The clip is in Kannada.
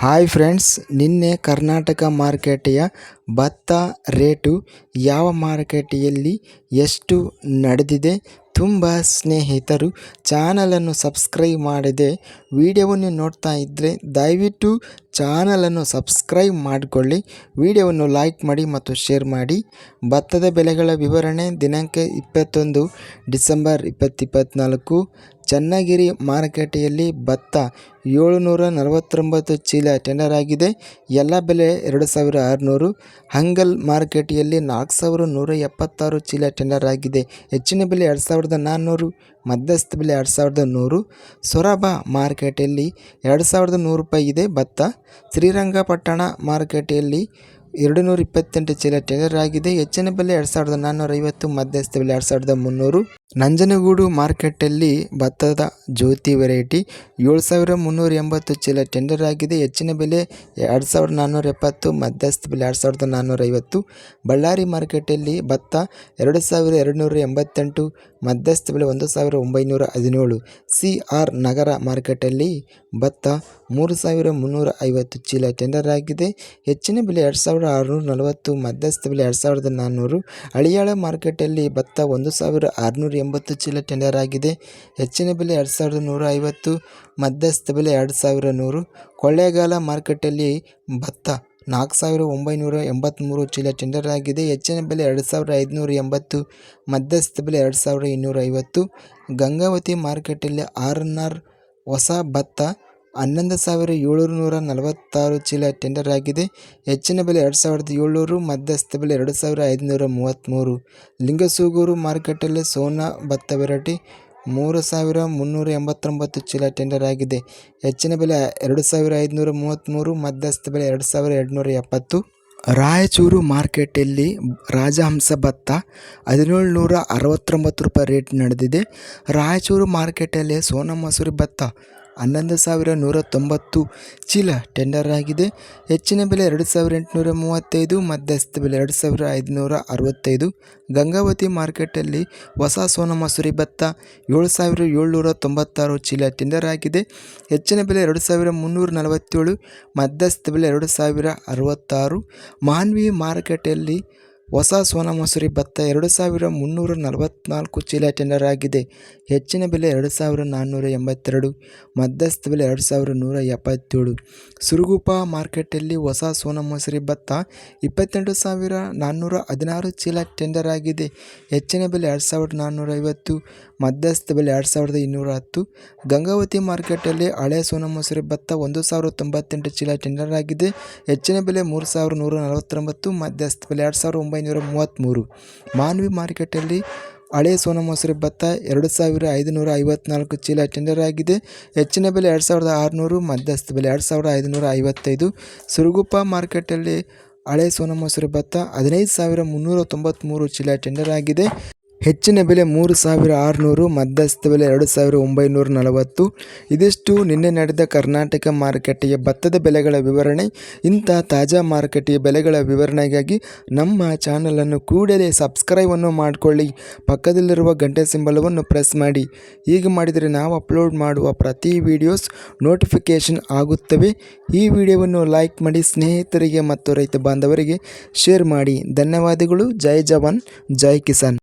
ಹಾಯ್ ಫ್ರೆಂಡ್ಸ್, ನಿನ್ನೆ ಕರ್ನಾಟಕ ಮಾರ್ಕೆಟೆಯ ಭತ್ತ ರೇಟು ಯಾವ ಮಾರುಕಟ್ಟೆಯಲ್ಲಿ ಎಷ್ಟು ನಡೆದಿದೆ ತುಂಬ ಸ್ನೇಹಿತರು ಚಾನಲನ್ನು ಸಬ್ಸ್ಕ್ರೈಬ್ ಮಾಡಿದೆ ವಿಡಿಯೋವನ್ನು ನೋಡ್ತಾ ಇದ್ದರೆ ದಯವಿಟ್ಟು ಚಾನಲನ್ನು ಸಬ್ಸ್ಕ್ರೈಬ್ ಮಾಡಿಕೊಳ್ಳಿ, ವಿಡಿಯೋವನ್ನು ಲೈಕ್ ಮಾಡಿ ಮತ್ತು ಶೇರ್ ಮಾಡಿ. ಭತ್ತದ ಬೆಲೆಗಳ ವಿವರಣೆ ದಿನಾಂಕ ಇಪ್ಪತ್ತೊಂದು ಡಿಸೆಂಬರ್ ಇಪ್ಪತ್ತಿಪ್ಪತ್ತ್ನಾಲ್ಕು ಚನ್ನಗಿರಿ ಮಾರುಕಟ್ಟೆಯಲ್ಲಿ ಭತ್ತ ಏಳುನೂರ ನಲವತ್ತೊಂಬತ್ತು ಚೀಲ ಟೆಂಡರ್ ಆಗಿದೆ. ಎಲ್ಲ ಬೆಲೆ ಎರಡು ಸಾವಿರ ಆರುನೂರು. ಹಂಗಲ್ ಮಾರುಕಟ್ಟೆಯಲ್ಲಿ ನಾಲ್ಕು ಸಾವಿರ ನೂರ ಎಪ್ಪತ್ತಾರು ಚೀಲ ಟೆಂಡರ್ ಆಗಿದೆ. ಹೆಚ್ಚಿನ ಬೆಲೆ ಎರಡು ಸಾವಿರದ ನಾನ್ನೂರು. ಮಧ್ಯಸ್ಥ ಬೆಲೆ ಎರಡು ಸಾವಿರದ ನೂರು. ಸೊರಬ ಮಾರುಕಟ್ಟೆಯಲ್ಲಿ ಎರಡು ಸಾವಿರದ ನೂರು ರೂಪಾಯಿ ಇದೆ ಭತ್ತ. ಶ್ರೀರಂಗಪಟ್ಟಣ ಮಾರುಕಟ್ಟೆಯಲ್ಲಿ ಎರಡು ನೂರ ಇಪ್ಪತ್ತೆಂಟು ಚೀಲ ಟೆಂಡರ್ ಆಗಿದೆ. ಹೆಚ್ಚಿನ ಬೆಲೆ ಎರಡು ಸಾವಿರದ ನಾನ್ನೂರ ಐವತ್ತು ಮಧ್ಯಸ್ಥ ಬೆಲೆ ಎರಡು ಸಾವಿರದ ಮುನ್ನೂರು. ನಂಜನಗೂಡು ಮಾರ್ಕೆಟಲ್ಲಿ ಭತ್ತದ ಜ್ಯೋತಿ ವೆರೈಟಿ ಏಳು ಸಾವಿರ ಮುನ್ನೂರ ಎಂಬತ್ತು ಚೀಲ ಟೆಂಡರ್ ಆಗಿದೆ. ಹೆಚ್ಚಿನ ಬೆಲೆ ಎರಡು ಸಾವಿರದ ನಾನ್ನೂರ ಎಪ್ಪತ್ತು, ಮಧ್ಯಸ್ಥ ಬೆಲೆ ಎರಡು ಸಾವಿರದ ನಾನ್ನೂರ ಐವತ್ತು. ಬಳ್ಳಾರಿ ಮಾರ್ಕೆಟಲ್ಲಿ ಭತ್ತ ಎರಡು ಸಾವಿರ ಎರಡುನೂರ ಎಂಬತ್ತೆಂಟು, ಮಧ್ಯಸ್ಥ ಬೆಲೆ ಒಂದು ಸಾವಿರ ಒಂಬೈನೂರ ಹದಿನೇಳು. ಸಿ ಆರ್ ನಗರ ಮಾರ್ಕೆಟಲ್ಲಿ ಭತ್ತ ಮೂರು ಸಾವಿರ ಮುನ್ನೂರ ಐವತ್ತು ಚೀಲ ಟೆಂಡರ್ ಆಗಿದೆ. ಹೆಚ್ಚಿನ ಬೆಲೆ ಎರಡು ಸಾವಿರದ ಆರುನೂರ ನಲವತ್ತು, ಮಧ್ಯಸ್ಥ ಬೆಲೆ ಎರಡು ಸಾವಿರದ ನಾನ್ನೂರು. ಹಳಿಯಾಳ ಮಾರ್ಕೆಟಲ್ಲಿ ಭತ್ತ ಒಂದು ಸಾವಿರ ಆರುನೂರ ಎಂಬತ್ತು ಚೀಲ ಟೆಂಡರ್ ಆಗಿದೆ. ಹೆಚ್ಚಿನ ಬೆಲೆ ಎರಡು ಸಾವಿರದ ನೂರ ಐವತ್ತು, ಮಧ್ಯಸ್ಥ ಬೆಲೆ ಎರಡು ಸಾವಿರ ನೂರು. ಕೊಳ್ಳೇಗಾಲ ಮಾರ್ಕೆಟಲ್ಲಿ ಭತ್ತ ನಾಲ್ಕು ಸಾವಿರ ಒಂಬೈನೂರ ಎಂಬತ್ತ್ಮೂರು ಚೀಲ ಟೆಂಡರ್ ಆಗಿದೆ. ಹೆಚ್ಚಿನ ಬೆಲೆ ಎರಡು ಸಾವಿರ ಐದುನೂರ ಎಂಬತ್ತು, ಮಧ್ಯಸ್ಥ ಬೆಲೆ ಎರಡು ಸಾವಿರ ಇನ್ನೂರ ಐವತ್ತು. ಗಂಗಾವತಿ ಮಾರ್ಕೆಟಲ್ಲಿ ಆರ್ ಎನ್ ಆರ್ ಹೊಸ ಭತ್ತ ಹನ್ನೊಂದು ಸಾವಿರ ಏಳುನೂರ ನೂರ ನಲವತ್ತಾರು ಚೀಲ ಟೆಂಡರ್ ಆಗಿದೆ. ಹೆಚ್ಚಿನ ಬೆಲೆ ಎರಡು ಸಾವಿರದ ಏಳ್ನೂರು, ಮಧ್ಯಸ್ಥ ಬೆಲೆ ಎರಡು ಸಾವಿರ ಐದುನೂರ ಮೂವತ್ತ್ಮೂರು ಲಿಂಗಸೂಗೂರು ಮಾರುಕಟ್ಟೆಯಲ್ಲಿ ಸೋನಾ ಭತ್ತ ವೆರೈಟಿ ಮೂರು ಸಾವಿರ ಮುನ್ನೂರ ಎಂಬತ್ತೊಂಬತ್ತು ಚೀಲ ಟೆಂಡರ್ ಆಗಿದೆ. ಹೆಚ್ಚಿನ ಬೆಲೆ ಎರಡು ಸಾವಿರ ಐದುನೂರ ಮೂವತ್ತ್ಮೂರು ಮಧ್ಯಸ್ಥ ಬೆಲೆ ಎರಡು ಸಾವಿರ ಎರಡುನೂರ ಎಪ್ಪತ್ತು. ರಾಯಚೂರು ಮಾರ್ಕೆಟಲ್ಲಿ ರಾಜಹಂಸ ಭತ್ತ ಹದಿನೇಳು ನೂರ ಅರವತ್ತೊಂಬತ್ತು ರೂಪಾಯಿ ರೇಟ್ ನಡೆದಿದೆ. ರಾಯಚೂರು ಮಾರ್ಕೆಟಲ್ಲಿ ಸೋನಾ ಮಸೂರಿ ಭತ್ತ ಹನ್ನೊಂದು ಸಾವಿರ ನೂರ ತೊಂಬತ್ತು ಚೀಲ ಟೆಂಡರ್ ಆಗಿದೆ. ಹೆಚ್ಚಿನ ಬೆಲೆ ಎರಡು ಸಾವಿರ ಎಂಟುನೂರ ಮೂವತ್ತೈದು, ಮಧ್ಯಸ್ಥ ಬೆಲೆ ಎರಡು ಸಾವಿರ ಐದುನೂರ ಅರವತ್ತೈದು. ಗಂಗಾವತಿ ಮಾರ್ಕೆಟಲ್ಲಿ ಹೊಸ ಸೋನ ಮಸೂರಿ ಭತ್ತ ಏಳು ಸಾವಿರ ಏಳ್ನೂರ ತೊಂಬತ್ತಾರು ಚೀಲ ಟೆಂಡರ್ ಆಗಿದೆ. ಹೆಚ್ಚಿನ ಬೆಲೆ ಎರಡು ಸಾವಿರ ಮುನ್ನೂರ ನಲವತ್ತೇಳು, ಮಧ್ಯಸ್ಥ ಬೆಲೆ ಎರಡು ಸಾವಿರ ಅರವತ್ತಾರು. ಮಾನ್ವಿ ಮಾರುಕಟ್ಟೆಯಲ್ಲಿ ಹೊಸ ಸೋನಾ ಮಸೂರಿ ಭತ್ತ ಎರಡು ಸಾವಿರ ಮುನ್ನೂರ ನಲವತ್ತ್ನಾಲ್ಕು ಚೀಲ ಟೆಂಡರ್ ಆಗಿದೆ. ಹೆಚ್ಚಿನ ಬೆಲೆ ಎರಡು ಸಾವಿರ ನಾನ್ನೂರ ಎಂಬತ್ತೆರಡು, ಮಧ್ಯಸ್ಥ ಬೆಲೆ ಎರಡು ಸಾವಿರ ನೂರ ಎಪ್ಪತ್ತೇಳು. ಸುರುಗುಪ ಮಾರ್ಕೆಟಲ್ಲಿ ಹೊಸ ಸೋನಾ ಮಸೂರಿ ಭತ್ತ ಇಪ್ಪತ್ತೆಂಟು ಸಾವಿರ ನಾನ್ನೂರ ಹದಿನಾರು ಚೀಲ ಟೆಂಡರ್ ಆಗಿದೆ. ಹೆಚ್ಚಿನ ಬೆಲೆ ಎರಡು ಸಾವಿರದ ನಾನ್ನೂರ ಐವತ್ತು, ಮಧ್ಯಸ್ಥ ಬೆಲೆ ಎರಡು ಸಾವಿರದ ಇನ್ನೂರ ಹತ್ತು. ಗಂಗಾವತಿ ಮಾರ್ಕೆಟಲ್ಲಿ ಹಳೆ ಸೋನಾ ಮಸೂರಿ ಭತ್ತ ಒಂದು ಸಾವಿರ ತೊಂಬತ್ತೆಂಟು ಚೀಲ ಟೆಂಡರ್ ಆಗಿದೆ. ಹೆಚ್ಚಿನ ಬೆಲೆ ಮೂರು ಸಾವಿರ ನೂರ ನಲವತ್ತೊಂಬತ್ತು, ಮಧ್ಯಸ್ಥ ಬೆಲೆ ಎರಡು ಸಾವಿರದ ಒಂಬೈನೂರ ಮೂವತ್ತ್ಮೂರು ಮಾನ್ವಿ ಮಾರುಕಟ್ಟೆಯಲ್ಲಿ ಹಳೆ ಸೋನ ಮೊಸರು ಭತ್ತ ಎರಡು ಸಾವಿರ ಐದುನೂರ ಐವತ್ನಾಲ್ಕು ಚೀಲ ಟೆಂಡರ್ ಆಗಿದೆ. ಹೆಚ್ಚಿನ ಬೆಲೆ ಎರಡು ಸಾವಿರದ ಆರುನೂರು ಮಧ್ಯಸ್ಥ ಬೆಲೆ ಎರಡು ಸಾವಿರದ ಐದುನೂರ ಐವತ್ತೈದು ಸುರುಗುಪ್ಪ ಮಾರ್ಕೆಟಲ್ಲಿ ಹಳೆ ಸೋನ ಮಸೂರಿ ಭತ್ತ ಹದಿನೈದು ಸಾವಿರ ಮುನ್ನೂರ ತೊಂಬತ್ತ್ಮೂರು ಚೀಲ ಟೆಂಡರ್ ಆಗಿದೆ. ಹೆಚ್ಚಿನ ಬೆಲೆ ಮೂರು ಸಾವಿರ ಆರುನೂರು, ಮಧ್ಯಸ್ಥ ಬೆಲೆ ಎರಡು ಸಾವಿರ ಒಂಬೈನೂರ ನಲವತ್ತು. ಇದಿಷ್ಟು ನಿನ್ನೆ ನಡೆದ ಕರ್ನಾಟಕ ಮಾರುಕಟ್ಟೆಯ ಭತ್ತದ ಬೆಲೆಗಳ ವಿವರಣೆ. ಇಂಥ ತಾಜಾ ಮಾರುಕಟ್ಟೆಯ ಬೆಲೆಗಳ ವಿವರಣೆಗಾಗಿ ನಮ್ಮ ಚಾನಲನ್ನು ಕೂಡಲೇ ಸಬ್ಸ್ಕ್ರೈಬನ್ನು ಮಾಡಿಕೊಳ್ಳಿ. ಪಕ್ಕದಲ್ಲಿರುವ ಗಂಟೆ ಸಿಂಬಲವನ್ನು ಪ್ರೆಸ್ ಮಾಡಿ. ಹೀಗೆ ಮಾಡಿದರೆ ನಾವು ಅಪ್ಲೋಡ್ ಮಾಡುವ ಪ್ರತಿ ವಿಡಿಯೋಸ್ ನೋಟಿಫಿಕೇಷನ್ ಆಗುತ್ತವೆ. ಈ ವಿಡಿಯೋವನ್ನು ಲೈಕ್ ಮಾಡಿ, ಸ್ನೇಹಿತರಿಗೆ ಮತ್ತು ರೈತ ಬಾಂಧವರಿಗೆ ಶೇರ್ ಮಾಡಿ. ಧನ್ಯವಾದಗಳು. ಜೈ ಜವಾನ್, ಜೈ ಕಿಸಾನ್.